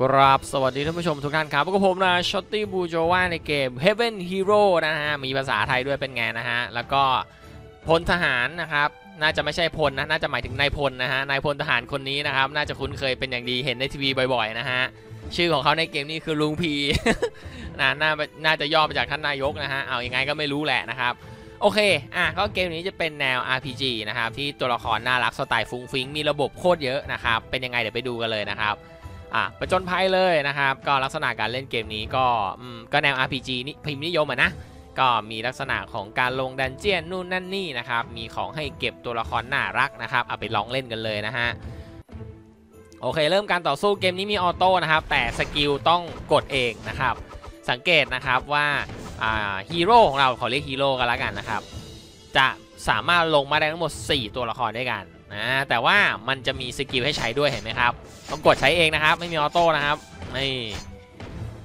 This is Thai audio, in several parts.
ครับ สวัสดีท่านผู้ชมทุกท่านครับพบกับผมนะช็อตตี้บูโจวาในเกม Heaven Hero นะฮะ มีภาษาไทยด้วยเป็นไงนะฮะ แล้วก็พลทหารนะครับ น่าจะไม่ใช่พลนะ น่าจะหมายถึงนายพลนะฮะ นายพลทหารคนนี้นะครับ น่าจะคุ้นเคยเป็นอย่างดี เห็นในทีวีบ่อยๆนะฮะ ชื่อของเขาในเกมนี้คือลุงพีนะน่า น่าจะย่อมาจากท่านนายกนะฮะ เอายังไงก็ไม่รู้แหละนะครับ โอเค อะ ก็เกมนี้จะเป็นแนว RPG นะครับ ที่ตัวละครน่ารักสไตล์ฟุ้งฟิ้ง มีระบบโคตรเยอะนะครับ เป็นยังไงเดี๋ยวไปดูกันเลยนะครับ อะประจนภัยเลยนะครับ ก็ลักษณะการเล่นเกมนี้ก็ก็แนว RPG นี่พิมพ์นิยมอะนะก็มีลักษณะของการลงดันเจียนนู่นนั่นนี่นะครับ มีของให้เก็บตัวละครน่ารักนะครับ เอาไปลองเล่นกันเลยนะฮะ โอเค เริ่มการต่อสู้เกมนี้มีออโต้นะครับ แต่สกิลต้องกดเองนะครับ สังเกตนะครับว่าอ่าฮีโร่ของเราขอเรียกฮีโร่กันแล้วกันนะครับ จะสามารถลงมาได้ทั้งหมด 4 ตัวละครด้วยกัน นะแต่ว่ามันจะมีสกิลให้ใช้ด้วยเห็นไหมครับต้องกดใช้เองนะครับ ไม่มีออโต้นะครับนี่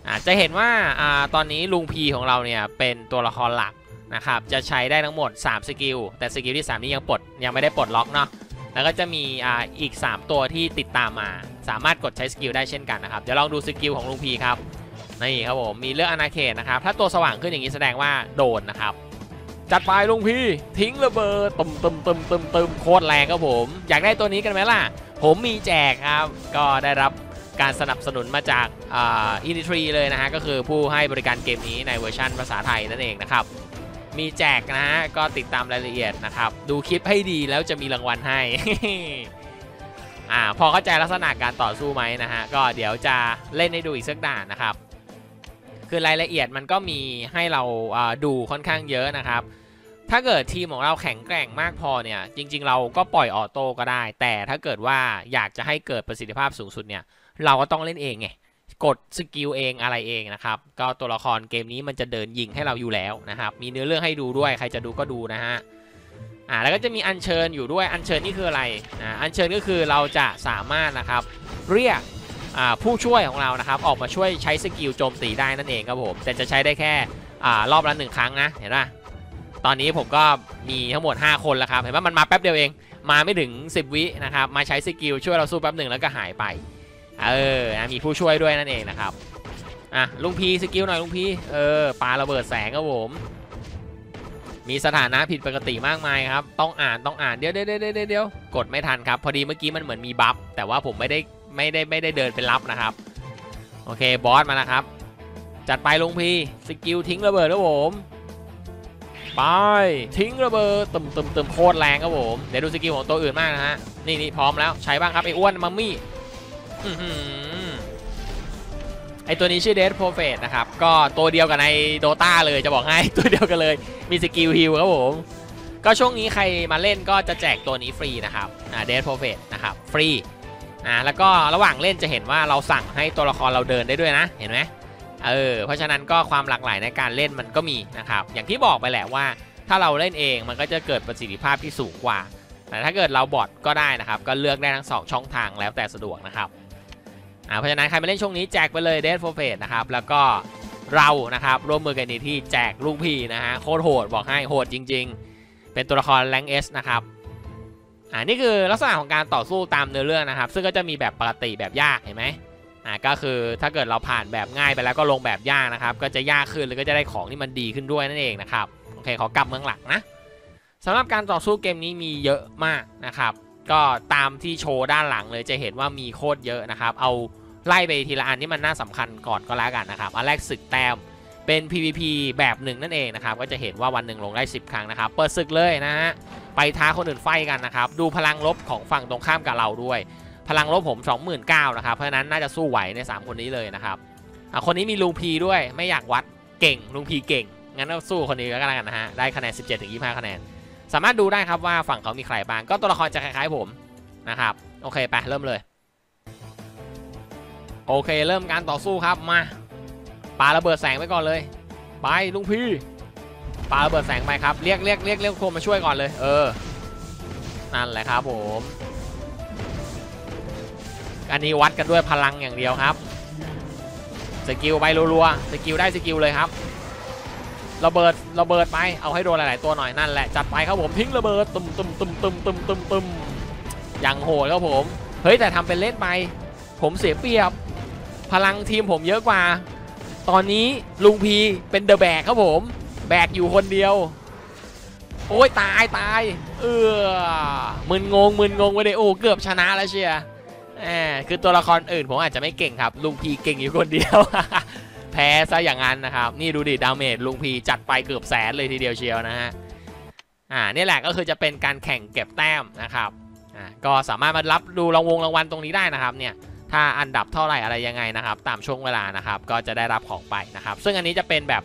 อาจจะเห็นว่าอ่าตอนนี้ลุงพีของเราเนี่ยเป็นตัวละครหลักนะครับจะใช้ได้ทั้งหมด 3 สกิล แต่สกิลที่ 3 นี้ยังปลดยังไม่ได้ปลดล็อกเนาะแล้วก็จะมีอ่าอีก 3 ตัวที่ติดตามมา สามารถกดใช้สกิลได้เช่นกันนะครับเดี๋ยวลองดูสกิลของลุงพีครับนี่ครับผมมีเลือกอนาเขตนะครับถ้าตัวสว่างขึ้นอย่างนี้แสดงว่าโดนนะครับ จัดไปลุงพี่ ทิ้งระเบิดตึมตึมตึมตึมตึมโคตรแรงครับผม อยากได้ตัวนี้กันไหมล่ะ ผมมีแจกครับ ก็ได้รับการสนับสนุนมาจากอินดิทรีเลยนะฮะ ก็คือผู้ให้บริการเกมนี้ในเวอร์ชันภาษาไทยนั่นเองนะครับ มีแจกนะฮะ ก็ติดตามรายละเอียดนะครับ ดูคลิปให้ดีแล้วจะมีรางวัลให้อ่าพอเข้าใจลักษณะการต่อสู้ไหมนะฮะ ก็เดี๋ยวจะเล่นให้ดูอีกสักด่านนะครับ คือรายละเอียดมันก็มีให้เราดูค่อนข้างเยอะนะครับ ถ้าเกิดทีมของเราแข็งแกร่งมากพอเนี่ย จริง ๆ เราก็ปล่อยออโต้ก็ได้ แต่ถ้าเกิดว่าอยากจะให้เกิดประสิทธิภาพสูงสุดเนี่ย เราก็ต้องเล่นเองไงกดสกิลเองอะไรเองนะครับ ก็ตัวละครเกมนี้มันจะเดินยิงให้เราอยู่แล้วนะครับ มีเนื้อเรื่องให้ดูด้วยใครจะดูก็ดูนะฮะอ่าแล้วก็จะมีอัญเชิญอยู่ด้วยอัญเชิญนี่คืออะไรอ่าอัญเชิญก็คือเราจะสามารถนะครับ เรียก ผู้ช่วยของเรานะครับออกมาช่วยใช้สกิลโจมตีได้นั่นเองครับผมแต่จะใช้ได้แค่อรอบละหนึ่งครั้งนะเห็นปะตอนนี้ผมก็มีทั้งหมด 5 คนแล้วครับเห็นปะมันมาแป๊บเดียวเอง มาไม่ถึง 10 วินะครับมาใช้สกิลช่วยเราสู้แป๊บหนึ่งแล้วก็หายไปเออนะมีผู้ช่วยด้วยนั่นเองนะครับอะลุงพีสกิลหน่อยลุงพีเออปาระเบิดแสงครับผมมีสถานะผิดปกติมากมายครับ ต้องอ่านต้องอ่านเดี๋ยวเดี๋ยวเดี๋ยวเดี๋ยวกดไม่ทันครับ พอดีเมื่อกี้มันเหมือนมีบัฟแต่ว่าผมไม่ได้ ไม่ได้ไม่ได้เดินไปรับนะครับ โอเคบอสมาแล้วครับ จัดไปลุงพีสกิลทิ้งระเบิดครับผมไปทิ้งระเบิดตึมตึมตึมโคตรแรงครับผมเดี๋ยวดูสกิลของตัวอื่นมากนะฮะนี่นี่พร้อมแล้วใช้บ้างครับไอ้อ้วนมัมมี่อื้อหือไอตัวนี้ชื่อเด p โ o ร h ฟ t นะครับ ก็ตัวเดียวกับในโดตาเลยจะบอกให้ตัวเดียวกันเลย มีสกิลฮิลครับผม ก็ช่วงนี้ใครมาเล่นก็จะแจกตัวนี้ฟรีนะครับเด p โ o ร h ฟ t นะครับ ฟรี อ่าแล้วก็ระหว่างเล่นจะเห็นว่าเราสั่งให้ตัวละครเราเดินได้ด้วยนะเห็นไหมเออเพราะฉะนั้นก็ความหลากหลายในการเล่นมันก็มีนะครับอย่างที่บอกไปแหละว่า ถ้าเราเล่นเองมันก็จะเกิดประสิทธิภาพที่สูงกว่า แต่ถ้าเกิดเราบอทก็ได้นะครับ ก็เลือกได้ทั้งสองช่องทางแล้วแต่สะดวกนะครับอ่าเพราะฉะนั้นใครมาเล่นช่วงนี้แจกไปเลยเด f โฟเฟสนะครับแล้วก็เรานะครับร่วมมือกันในที่แจกลูกพี่นะฮะโคตรโหดบอกให้โหดจริง ๆ เป็นตัวละครแรงเอสนะครับ อ่านี่คือลักษณะของการต่อสู้ตามเนื้อเรื่องนะครับ ซึ่งก็จะมีแบบปกติแบบยากเห็นไหมอ่าก็คือถ้าเกิดเราผ่านแบบง่ายไปแล้วก็ลงแบบยากนะครับ ก็จะยากขึ้นแล้วก็จะได้ของที่มันดีขึ้นด้วยนั่นเองนะครับโอเคขอกลับเมืองหลักนะสำหรับการต่อสู้เกมนี้มีเยอะมากนะครับ ก็ตามที่โชว์ด้านหลังเลยจะเห็นว่ามีโคตรเยอะนะครับ เอาไล่ไปทีละอันที่มันน่าสำคัญก่อนก็แล้วกันนะครับอันแรกศึกแต้ม เป็น PVP แบบหนึ่งนั่นเองนะครับ ก็จะเห็นว่าวันหนึ่งลงได้ 10 ครั้งนะครับ เปิดศึกเลยนะฮะ ไปท้าคนอื่นไฟกันนะครับ ดูพลังลบของฝั่งตรงข้ามกับเราด้วย พลังลบผม 29,000นะครับ เพราะนั้นน่าจะสู้ไหวใน 3 คนนี้เลยนะครับอะคนนี้มีลุงพีด้วย ไม่อยากวัดเก่ง ลุงพีเก่ง งั้นก็สู้คนนี้ก็แล้วกันนะฮะ ได้คะแนน 17-25 คะแนน สามารถดูได้ครับว่าฝั่งเขามีใครบ้าง ก็ตัวละครจะคล้ายๆผมนะครับ โอเคไปเริ่มเลย โอเค เริ่มการต่อสู้ครับ มา ปาระเบิดแสงไปก่อนเลย ไปลุงพี่ปาระเบิดแสงไปครับเรียกเรียกเรียกเรียกคนมาช่วยก่อนเลย เออนั่นแหละครับผมอันนี้วัดกันด้วยพลังอย่างเดียวครับสกิลไปรัวๆสกิลได้สกิลเลยครับระเบิดระเบิดไปเอาให้โดนหลาย ๆ ตัวหน่อยนั่นแหละจัดไปครับผมทิ้งระเบิดตึมตึมตึมตึมตึมตึมตึมอย่างโหดครับผมเฮ้ยแต่ทำเป็นเล่นไป ผมเสียเปรียบ พลังทีมผมเยอะกว่า ตอนนี้ลุงพีเป็นเดอะแบกครับผม แบกอยู่คนเดียว โอ้ยตายตายเออมึนงงมึนงงไปเลยโอ้เกือบชนะแล้วเชียร์แหมคือตัวละครอื่นผมอาจจะไม่เก่งครับ ลุงพีเก่งอยู่คนเดียว แพ้ซะอย่างนั้นนะครับ นี่ดูดิดาเมจลุงพีจัดไปเกือบแสนเลยทีเดียวเชียวนะฮะอ่านี่แหละก็คือจะเป็นการแข่งเก็บแต้มนะครับอ่าก็สามารถมารับดูรางวงรางวัลตรงนี้ได้นะครับเนี่ย ถ้าอันดับเท่าไหร่อะไรยังไงนะครับ ตามช่วงเวลานะครับ ก็จะได้รับของไปนะครับ ซึ่งอันนี้จะเป็นแบบ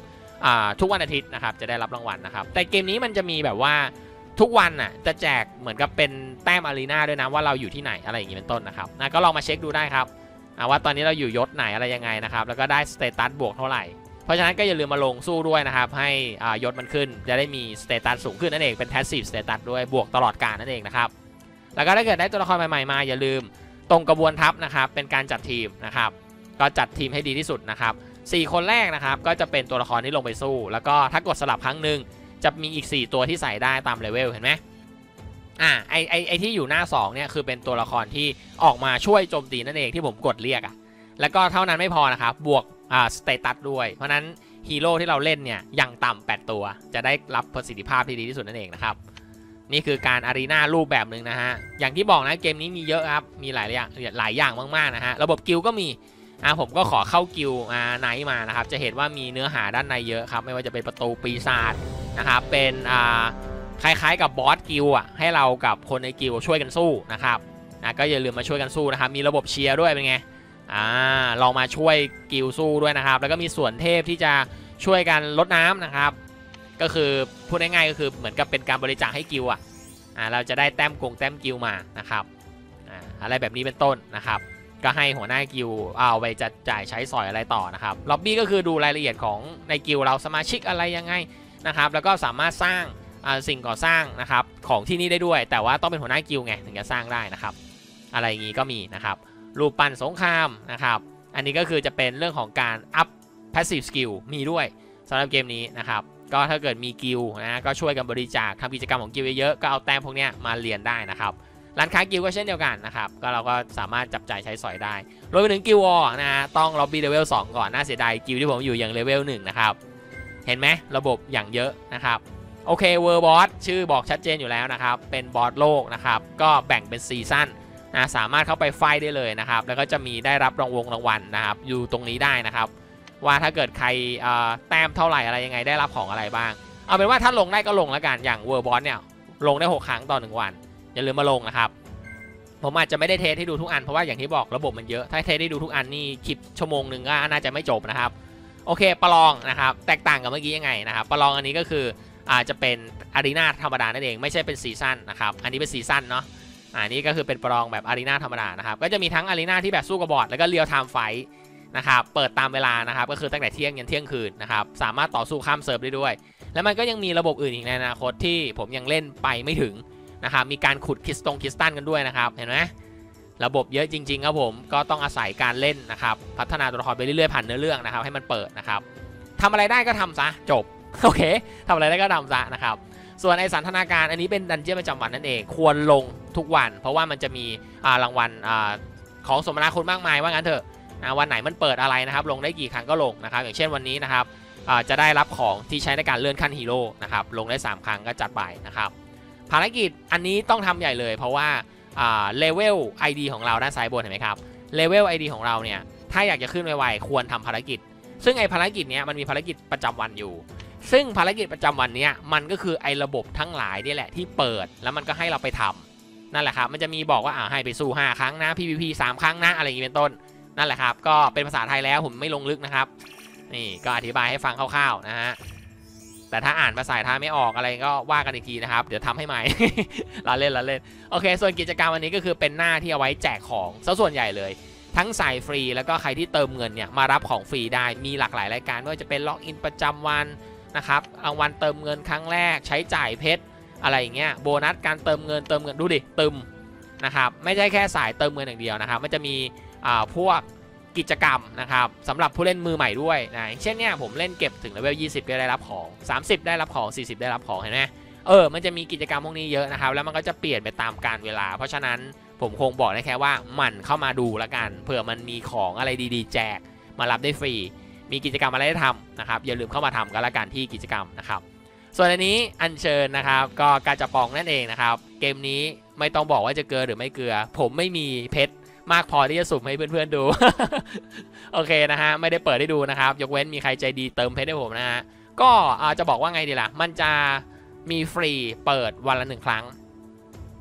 ทุกวันอาทิตย์นะครับ จะได้รับรางวัลนะครับ แต่เกมนี้มันจะมีแบบว่าทุกวันน่ะจะแจกเหมือนกับเป็นแต้มอารีนาด้วยนะว่าเราอยู่ที่ไหนอะไรอย่างนี้เป็นต้นนะครับนะก็ลองมาเช็คดูได้ครับว่าตอนนี้เราอยู่ยศไหนอะไรยังไงนะครับ แล้วก็ได้สเตตัสบวกเท่าไหร่ เพราะฉะนั้นก็อย่าลืมมาลงสู้ด้วยนะครับ ให้ยศมันขึ้นจะได้มีสเตตัสสูงขึ้นนั่นเองเป็น passive status ด้วยบวกตลอดการนั่นเองนะครับแล้วก็ถ้าเกิดได้ตัวละครใหม่ๆมาอย่าลืม ตรงกระบวนทัพนะครับเป็นการจัดทีมนะครับก็จัดทีมให้ดีที่สุดนะครับสี่คนแรกนะครับก็จะเป็นตัวละครที่ลงไปสู้ แล้วก็ถ้ากดสลับครั้งหนึ่งจะมีอีก 4 ตัวที่ใส่ได้ตามเลเวลเห็นไหมอ่าไอไอไอที่อยู่หน้า2เนี่ยคือเป็นตัวละครที่ออกมาช่วยโจมตีนั่นเองที่ผมกดเรียกอะแล้วก็เท่านั้นไม่พอนะครับบวกอ่าสเตตัสด้วย เพราะนั้นฮีโร่ที่เราเล่นเนี่ยอย่างต่ำ8 ตัว จะได้รับประสิทธิภาพที่ดีที่สุดนั่นเองนะครับ นี่คือการอารีนารูปแบบหนึ่งนะฮะ อย่างที่บอกนะเกมนี้มีเยอะครับ มีหลายอย่างหลายอย่างมากๆนะฮะ ระบบกิลก็มี อ่าผมก็ขอเข้ากิลอ่าไนท์มานะครับ จะเห็นว่ามีเนื้อหาด้านในเยอะครับ ไม่ว่าจะเป็นประตูปีศาจนะครับ เป็นอ่าคล้ายๆกับบอสกิลอะ ให้เรากับคนในกิลช่วยกันสู้นะครับอะก็อย่าลืมมาช่วยกันสู้นะครับ มีระบบเชียร์ด้วยเป็นไง อ่าลองมาช่วยกิลสู้ด้วยนะครับ แล้วก็มีส่วนเทพที่จะช่วยกันลดน้ำนะครับ ก็คือพูดง่ายๆก็คือเหมือนกับเป็นการบริจาคให้กิลอะอ่าเราจะได้แต้มกงแต้มกิลมานะครับอ่าอะไรแบบนี้เป็นต้นนะครับ ก็ให้หัวหน้ากิลเอาไปจัดจ่ายใช้สอยอะไรต่อนะครับล็อบบี้ก็คือดูรายละเอียดของในกิลเราสมาชิกอะไรยังไงนะครับ แล้วก็สามารถสร้างสิ่งก่อสร้างนะครับของที่นี่ได้ด้วย แต่ว่าต้องเป็นหัวหน้ากิลไงถึงจะสร้างได้นะครับ อะไรอย่างนี้ก็มีนะครับรูปปั้นสงครามนะครับ อันนี้ก็คือจะเป็นเรื่องของการอัพ passive skill มีด้วยสำหรับเกมนี้นะครับ ก็ถ้าเกิดมีกิลนะก็ช่วยกันบริจาคทำกิจกรรมของกิลเยอะๆก็เอาแต้มพวกนี้มาเรียนได้นะครับร้านค้ากิลก็เช่นเดียวกันนะครับก็เราก็สามารถจับจ่ายใช้สอยได้รวมไปถึงกิลวอลนะฮะต้องล็อบบี้เลเวล2ก่อนน่าเสียดายกิลที่ผมอยู่อย่างเลเวล1นะครับเห็นไหมระบบอย่างเยอะนะครับโอเคเวอร์บอสชื่อบอกชัดเจนอยู่แล้วนะครับเป็นบอสโลกนะครับก็แบ่งเป็นซีซั่นนะสามารถเข้าไปไฟได้เลยนะครับแล้วก็จะมีได้รับรางวงรางวัลนะครับอยู่ตรงนี้ได้นะครับ ว่าถ้าเกิดใครแต้มเท่าไหร่อะไรยังไงได้รับของอะไรบ้าง เอาเป็นว่าถ้าลงได้ก็ลงแล้วกันอย่างเวอร์บอสเนี่ยลงได้ 6 ครั้งต่อ 1 วัน อย่าลืมมาลงนะครับ ผมอาจจะไม่ได้เทสให้ดูทุกอันเพราะว่าอย่างที่บอกระบบมันเยอะ ถ้าเทสให้ดูทุกอันนี่คลิปชั่วโมงหนึ่งก็น่าจะไม่จบนะครับโอเคประลองนะครับแตกต่างกับเมื่อกี้ยังไงนะครับประลองอันนี้ก็คืออาจจะเป็นอารีนาธรรมดานั่นเองไม่ใช่เป็นซีซั่นนะครับอันนี้เป็นซีซั่นเนาะอ่านี่ก็คือเป็นประลองแบบอารีนาธรรมดานะครับก็จะมีทั้งอารีนาที่แบบสู้กับบอร์ดแล้วก็เรียลไทม์ไฟ นะครับเปิดตามเวลานะครับก็คือตั้งแต่เที่ยงยันเที่ยงคืนนะครับสามารถต่อสู้ข้ามเซิร์ฟได้ด้วย แล้วมันก็ยังมีระบบอื่นอีกในอนาคตที่ผมยังเล่นไปไม่ถึงนะครับมีการขุดคริสตงคริสตันกันด้วยนะครับเห็นไหมระบบเยอะจริงๆครับผมก็ต้องอาศัยการเล่นนะครับพัฒนาตัวละครไปเรื่อยๆผ่านเนื้อเรื่องนะครับให้มันเปิดนะครับทำอะไรได้ก็ทำซะจบโอเคทำอะไรได้ก็ทำซะนะครับส่วนไอสันทนาการอันนี้เป็นดันเจี้ยนประจำวันนั่นเอง ควรลงทุกวัน เพราะว่ามันจะมีรางวัลของสมนาคุณมากมายว่างั้นเถอะ นะวันไหนมันเปิดอะไรนะครับลงได้กี่ครั้งก็ลงนะครับอย่างเช่นวันนี้นะครับจะได้รับของที่ใช้ในการเลื่อนขั้นฮีโร่นะครับลงได้ 3 ครั้งก็จัดไปนะครับภารกิจอันนี้ต้องทำใหญ่เลย เพราะว่าเลเวล ID ของเราด้านซ้ายบนเห็นไหมครับเลเวล ID ของเราเนี่ยถ้าอยากจะขึ้นไวๆควรทำภารกิจ ซึ่งไอภารกิจเนี้ยมันมีภารกิจประจำวันอยู่ ซึ่งภารกิจประจำวันเนี้ยมันก็คือไอระบบทั้งหลายนี่แหละที่เปิดแล้วมันก็ให้เราไปทำนั่นแหละครับมันจะมีบอกว่าอ่าให้ไปสู้ 5 ครั้งนะ PVP 3 ครั้งนะอะไรอย่างนี้เป็นต้น นั่นแหละครับ ก็เป็นภาษาไทยแล้วผมไม่ลงลึกนะครับ นี่ก็อธิบายให้ฟังคร่าวๆนะฮะแต่ถ้าอ่านภาษาไทยไม่ออกอะไรก็ว่ากันอีกทีนะครับ เดี๋ยวทำให้ใหม่เราเล่นเราเล่นโอเค ส่วนกิจกรรมวันนี้ก็คือเป็นหน้าที่เอาไว้แจกของซะส่วนใหญ่เลย ทั้งสายฟรีแล้วก็ใครที่เติมเงินเนี่ยมารับของฟรีได้มีหลากหลายรายการไม่ว่าจะเป็นล็อกอินประจำวันนะครับรางวัลเติมเงินครั้งแรกใช้จ่ายเพชรอะไรอย่างเงี้ยโบนัสการเติมเงินเติมเงินดูดิตึมนะครับไม่ใช่แค่สายเติมเงินอย่างเดียวนะครับมันจะมี พวกกิจกรรมนะครับสำหรับผู้เล่นมือใหม่ด้วยนะเช่นเนี่ยผมเล่นเก็บถึงเลเวล 20 ก็ได้รับของ 30 ได้รับของ 40 ได้รับของเห็นไหมเออ มันจะมีกิจกรรมพวกนี้เยอะนะครับ แล้วมันก็จะเปลี่ยนไปตามการเวลา เพราะฉะนั้นผมคงบอกได้แค่ว่าหมั่นเข้ามาดูแล้วกัน เผื่อมันมีของอะไรดีๆ แจก มารับได้ฟรี มีกิจกรรมอะไรให้ทำนะครับ อย่าลืมเข้ามาทำกันละกันที่กิจกรรมนะครับ ส่วนอันนี้อัญเชิญนะครับ ก็การจะปองนั่นเองนะครับ เกมนี้ไม่ต้องบอกว่าจะเกลือหรือไม่เกลือ ผมไม่มีเพชร มากพอที่จะสุ่มให้เพื่อนๆดู โอเคนะฮะ ไม่ได้เปิดให้ดูนะครับ ยกเว้นมีใครใจดีเติมเพชรให้ผมนะฮะ ก็จะบอกว่าไงดีล่ะ มันจะมีฟรีเปิดวันละหนึ่งครั้ง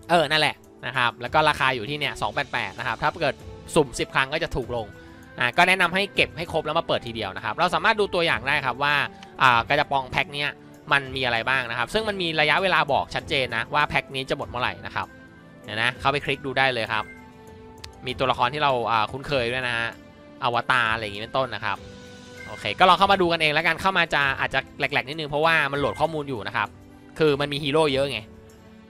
เออ นั่นแหละนะครับ แล้วก็ราคาอยู่ที่เนี่ย288นะครับ ถ้าเกิดสุ่ม 10 ครั้งก็จะถูกลง อ่า ก็แนะนำให้เก็บให้ครบแล้วมาเปิดทีเดียวนะครับ เราสามารถดูตัวอย่างได้ครับว่า อ่ากระจะปองแพ็คเนี้ยมันมีอะไรบ้างนะครับ ซึ่งมันมีระยะเวลาบอกชัดเจนนะว่าแพ็คนี้จะหมดเมื่อไหร่นะครับเดี๋ยนะ เข้าไปคลิกดูได้เลยครับ มีตัวละครที่เราคุ้นเคยด้วยนะฮะอวตารอะไรอย่างงี้เป็นต้นนะครับโอเคก็ลองเข้ามาดูกันเองแล้วกันเข้ามาจะอาจจะแหลกๆนิดนึงเพราะว่ามันโหลดข้อมูลอยู่นะครับคือมันมีฮีโร่เยอะไง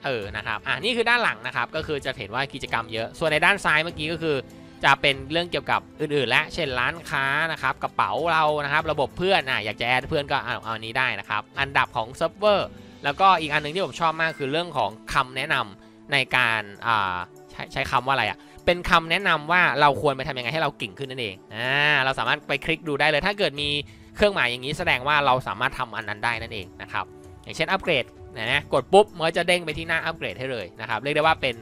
เออนะครับอ่านี่คือด้านหลังนะครับก็คือจะเห็นว่ากิจกรรมเยอะ ส่วนในด้านซ้ายเมื่อกี้ก็คือ จะเป็นเรื่องเกี่ยวกับอื่น ๆ และเช่นร้านค้านะครับกระเป๋าเรานะครับ ระบบเพื่อนอะอยากจะแอดเพื่อนก็เอาเอาอันนี้ได้นะครับอันดับของเซิร์ฟเวอร์แล้วก็อีกอันหนึงที่ผมชอบมากคือเรื่องของคำแนะนำในการอ่าใช้ใช้คำว่าอะไรอะ เป็นคำแนะนำว่าเราควรไปทำยังไงให้เราเก่งขึ้นนั่นเองอ่าเราสามารถไปคลิกดูได้เลย ถ้าเกิดมีเครื่องหมายอย่างนี้แสดงว่าเราสามารถทำอันนั้นได้นั่นเองนะครับอย่างเช่นอัปเกรดนะนะกดปุ๊บมันก็จะเด้งไปที่หน้าอัปเกรดให้เลยนะครับเรียกได้ว่าเป็น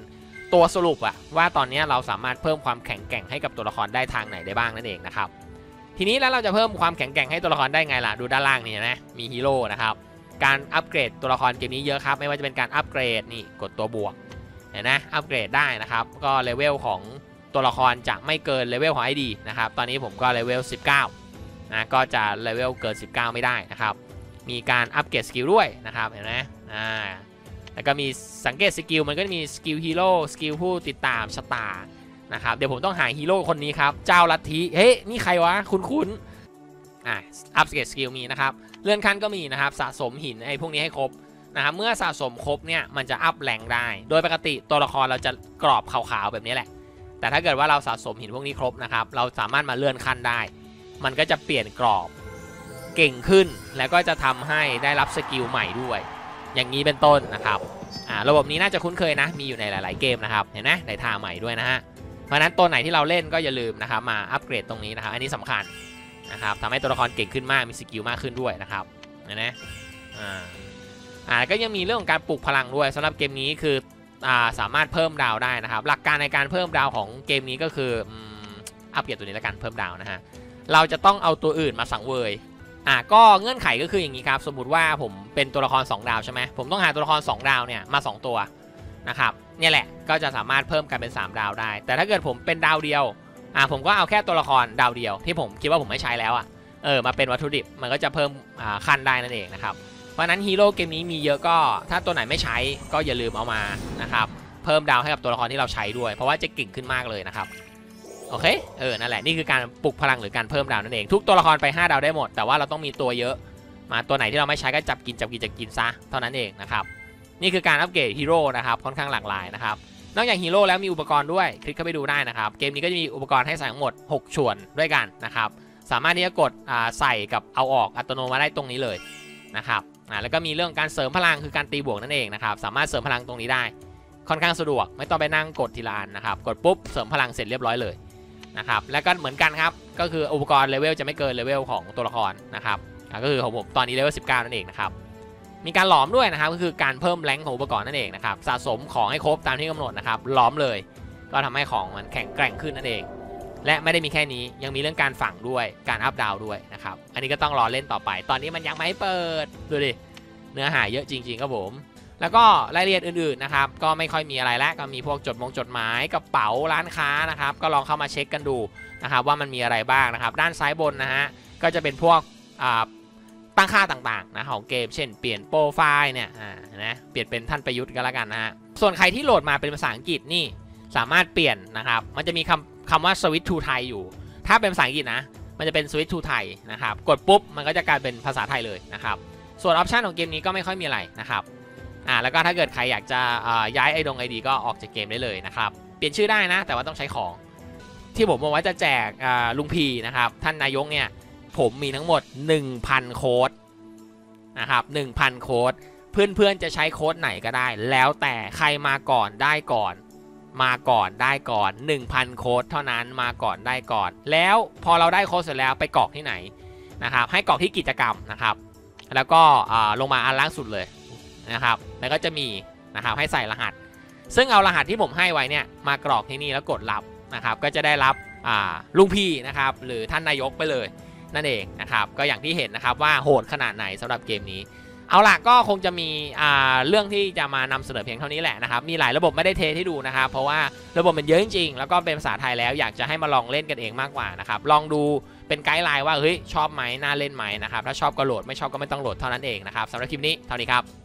ตัวสรุปอะว่าตอนนี้เราสามารถเพิ่มความแข็งแกร่งให้กับตัวละครได้ทางไหนได้บ้างนั่นเองนะครับทีนี้แล้วเราจะเพิ่มความแข็งแกร่งให้ตัวละครได้ไงล่ะดูด้านล่างนี่นะมีฮีโร่นะครับการอัปเกรดตัวละครเกมนี้เยอะครับไม่ว่าจะเป็นการอัปเกรดนี่กดตัวบวก เห็นนะอัปเกรดได้นะครับ ก็เลเวลของตัวละครจะไม่เกินเลเวลของ ID นะครับ ตอนนี้ผมก็เลเวล 19 นะ ก็จะเลเวลเกิน 19 ไม่ได้นะครับ มีการอัปเกรดสกิลด้วยนะครับ เห็นไหมอ่า แล้วก็มีสังเกตสกิลมันก็จะมีสกิลฮีโร่ สกิลผู้ติดตามชะตา นะครับ เดี๋ยวผมต้องหาฮีโร่คนนี้ครับ เจ้าลัทธิ เฮ้ย นี่ใครวะ คุ้นๆ อ่าอัปเกรดสกิลมีนะครับ เลื่อนขั้นก็มีนะครับ สะสมหินไอ้พวกนี้ให้ครบ นะครับเมื่อสะสมครบเนี่ยมันจะอัพแรงได้ โดยปกติตัวละครเราจะกรอบขาวๆแบบนี้แหละ แต่ถ้าเกิดว่าเราสะสมหินพวกนี้ครบนะครับเราสามารถมาเลื่อนขั้นได้ มันก็จะเปลี่ยนกรอบเก่งขึ้นแล้วก็จะทำให้ได้รับสกิลใหม่ด้วย อย่างนี้เป็นต้นนะครับระบบนี้น่าจะคุ้นเคยนะ มีอยู่ในหลาย ๆ เกมนะครับ เห็นไหมได้ท่าใหม่ด้วยนะฮะ เพราะนั้นตัวไหนที่เราเล่นก็อย่าลืมนะครับมาอัปเกรดตรงนี้นะครับ อันนี้สำคัญนะครับทำให้ตัวละครเก่งขึ้นมาก มีสกิลมากขึ้นด้วยนะครับ เห็นไหมอ่า อ่าก็ยังมีเรื่องของการปลุกพลังด้วยสำหรับเกมนี้คืออ่าสามารถเพิ่มดาวได้นะครับ หลักการในการเพิ่มดาวของเกมนี้ก็คืออืมอัปเกรดตัวนี้แล้วกันเพิ่มดาวนะฮะเราจะต้องเอาตัวอื่นมาสังเวยอะก็เงื่อนไขก็คืออย่างนี้ครับ สมมติว่าผมเป็นตัวละคร 2 ดาวใช่ไหมผมต้องหาตัวละคร 2 ดาวเนี่ยมา 2 ตัวนะครับเนี่ยแหละก็จะสามารถเพิ่มกันเป็น 3 ดาวได้ แต่ถ้าเกิดผมเป็นดาวเดียวอะผมก็เอาแค่ตัวละครดาวเดียว ที่ผมคิดว่าผมไม่ใช้แล้วอะเออมาเป็นวัตถุดิบมันก็จะเพิ่มอ่าขั้นได้นั่นเองนะครับ ราะนั้นฮีโร่เกมนี้มีเยอะก็ ถ้าตัวไหนไม่ใช้ก็อย่าลืมเอามานะครับเพิ่มดาวให้กับตัวละครที่เราใช้ด้วย เพราะว่าจะเก่งขึ้นมากเลยนะครับโอเคเออนั่นแหละนี่คือการปลุกพลังหรือการเพิ่มดาวนั่นเองทุกตัวละครไป 5 ดาวได้หมด แต่ว่าเราต้องมีตัวเยอะ มาตัวไหนที่เราไม่ใช้ก็จับกินจับกินจับกินซะเท่านั้นเองนะครับนี่คือการอัปเกรดฮีโร่นะครับค่อนข้างหลากหลายนะครับนอกจากฮีโร่แล้วมีอุปกรณ์ด้วยคลิกเข้าไปดูได้นะครับเกมนี้ก็จะมีอุปกรณ์ให้ใส่ทั้งหมด 6ส่วนด้วยกันนะครับสามารถที่จะกดใส่กับเอาออกอัตโนมัติได้ตรงนี้เลยนะครับ อ่าแล้วก็มีเรื่องการเสริมพลังคือการตีบวกนั่นเองนะครับสามารถเสริมพลังตรงนี้ได้ ค่อนข้างสะดวกไม่ต้องไปนั่งกดทีละอันนะครับกดปุ๊บเสริมพลังเสร็จเรียบร้อยเลยนะครับแล้วก็เหมือนกันครับก็คืออุปกรณ์เลเวลจะไม่เกินเลเวลของตัวละครนะครับก็คือของผมตอนนี้เลเวล19 นั่นเองนะครับมีการหลอมด้วยนะครับก็คือการเพิ่มแรงของอุปกรณ์นั่นเองนะครับสะสมของให้ครบตามที่กำหนดนะครับหล้อมเลย ก็ทำให้ของมันแข็งแกร่งขึ้นนั่นเอง และไม่ได้มีแค่นี้ยังมีเรื่องการฝังด้วยการอัพดาวด้วยนะครับ อันนี้ก็ต้องรอเล่นต่อไป ตอนนี้มันยังไม่เปิด ดูดิ เนื้อหาเยอะจริง ๆ ครับผม แล้วก็รายละเอียดอื่นๆนะครับ ก็ไม่ค่อยมีอะไรแล้วก็มีพวกจดมงจดหมายกระเป๋าร้านค้านะครับ ก็ลองเข้ามาเช็คกันดูนะครับว่ามันมีอะไรบ้างนะครับ ด้านซ้ายบนนะฮะก็จะเป็นพวกตั้งค่าต่างๆนะของเกม เช่นเปลี่ยนโปรไฟล์เนี่ยนะเปลี่ยนเป็นท่านประยุทธ์ก็แล้วกันนะฮะส่วนใครที่โหลดมาเป็นภาษาอังกฤษนี่สามารถเปลี่ยนนะครับ มันจะมีคำ คำว่า switch to Thai อยู่ ถ้าเป็นภาษาอังกฤษนะ มันจะเป็น switch to Thai นะครับ กดปุ๊บ มันก็จะกลายเป็นภาษาไทยเลยนะครับ ส่วนออปชันของเกมนี้ก็ไม่ค่อยมีอะไรนะครับ อ่า แล้วก็ถ้าเกิดใครอยากจะย้ายไอดงไอดีก็ออกจากเกมได้เลยนะครับ เปลี่ยนชื่อได้นะ แต่ว่าต้องใช้ของ ที่ผมบอกว่าจะแจกลุงพีนะครับ ท่านนายกเนี่ย ผมมีทั้งหมด 1,000 โค้ดนะครับ1,000 โค้ด เพื่อนๆจะใช้โค้ดไหนก็ได้ แล้วแต่ใครมาก่อนได้ก่อน มาก่อนได้ก่อน 1,000 โค้ดเท่านั้นมาก่อนได้ก่อน แล้วพอเราได้โค้ดเสร็จแล้วไปกรอกที่ไหนนะครับ ให้กรอกที่กิจกรรมนะครับ แล้วก็ลงมาอันล่างสุดเลยนะครับ แล้วก็จะมีนะครับให้ใส่รหัส ซึ่งเอารหัสที่ผมให้ไว้เนี่ยมากรอกที่นี่แล้วกดรับนะครับ ก็จะได้รับลุงพี่นะครับ หรือท่านนายกไปเลยนั่นเองนะครับ ก็อย่างที่เห็นนะครับว่าโหดขนาดไหนสำหรับเกมนี้ เอาล่ะก็คงจะมีเรื่องที่จะมานำเสนอเพียงเท่านี้แหละนะครับ มีหลายระบบไม่ได้เทให้ดูนะครับเพราะว่าระบบมันเยอะจริงๆ แล้วก็เป็นภาษาไทยแล้วอยากจะให้มาลองเล่นกันเองมากกว่านะครับ ลองดูเป็นไกด์ไลน์ว่าเฮ้ยชอบไหมน่าเล่นไหมนะครับ ถ้าชอบก็โหลดไม่ชอบก็ไม่ต้องโหลดเท่านั้นเองนะครับสำหรับคลิปนี้เท่านี้ครับ